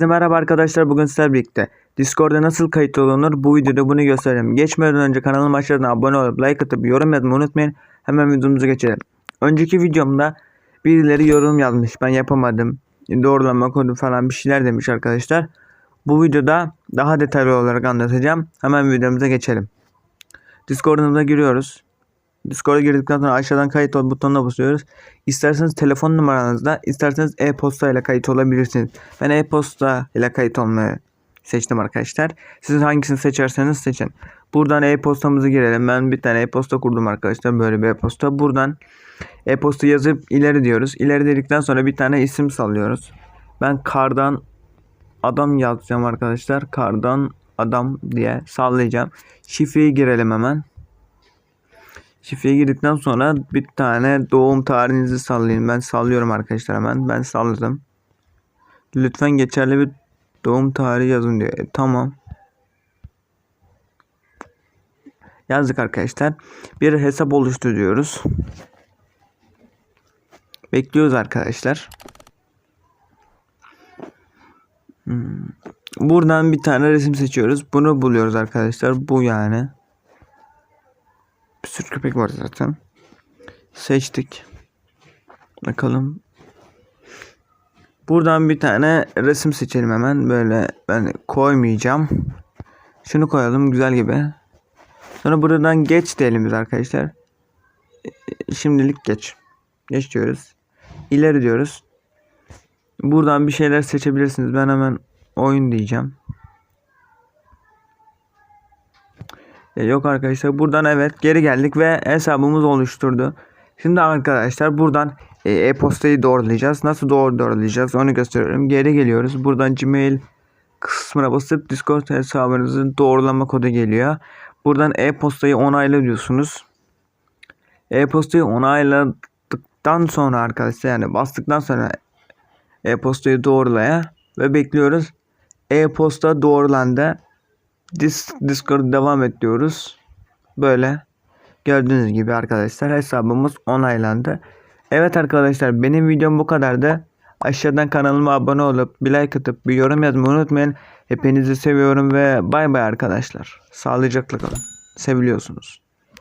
Merhaba arkadaşlar bugün sizlerle birlikte Discord'a nasıl kayıt olunur bu videoda bunu göstereceğim. Geçmeden önce kanalıma aşağıdan abone olup like atıp yorum yazmayı unutmayın. Hemen videomuza geçelim. Önceki videomda birileri yorum yazmış ben yapamadım. Doğrulama kodu falan bir şeyler demiş arkadaşlar. Bu videoda daha detaylı olarak anlatacağım. Hemen videomuza geçelim. Discord'umuza giriyoruz. Discord'a girdikten sonra aşağıdan kayıt butonuna basıyoruz. İsterseniz telefon numaranızda, isterseniz e-posta ile kayıt olabilirsiniz. Ben e-posta ile kayıt olmayı seçtim arkadaşlar. Siz hangisini seçerseniz seçin. Buradan e-postamızı girelim. Ben bir tane e-posta kurdum arkadaşlar. Böyle bir e-posta. Buradan e-posta yazıp ileri diyoruz. İleri dedikten sonra bir tane isim sallıyoruz. Ben kardan adam yazacağım arkadaşlar. Kardan adam diye sallayacağım. Şifreyi girelim hemen. Şifreye girdikten sonra bir tane doğum tarihinizi sallayın. Ben sallıyorum arkadaşlar hemen. Ben salladım. Lütfen geçerli bir doğum tarihi yazın diyor. E, tamam. Yazdık arkadaşlar. Bir hesap oluşturuyoruz. Bekliyoruz arkadaşlar. Hmm. Buradan bir tane resim seçiyoruz. Bunu buluyoruz arkadaşlar. Bu yani. Bir sürü köpek var zaten. Seçtik. Bakalım. Buradan bir tane resim seçelim hemen. Böyle ben koymayacağım. Şunu koyalım güzel gibi. Sonra buradan geç diyelim biz arkadaşlar. E, Şimdilik geç. Geç diyoruz. İleri diyoruz. Buradan bir şeyler seçebilirsiniz. Ben hemen oyun diyeceğim. E, Yok arkadaşlar buradan evet geri geldik ve hesabımız oluşturdu. Şimdi arkadaşlar buradan e, e-postayı doğrulayacağız. Nasıl doğru doğrulayacağız onu gösteriyorum. Geri geliyoruz. Buradan Gmail kısmına basıp Discord hesabınızın doğrulama kodu geliyor. Buradan e-postayı onayla diyorsunuz. E-postayı onayladıktan sonra arkadaşlar yani bastıktan sonra e-postayı doğrulaya ve bekliyoruz. E-posta doğrulandı. Dis Discord devam et diyoruz. Böyle gördüğünüz gibi arkadaşlar hesabımız onaylandı. Evet arkadaşlar benim videom bu kadardı. Aşağıdan kanalıma abone olup bir like atıp bir yorum yazmayı unutmayın. Hepinizi seviyorum ve bay bay arkadaşlar. Sağlıcakla kalın. Seviliyorsunuz.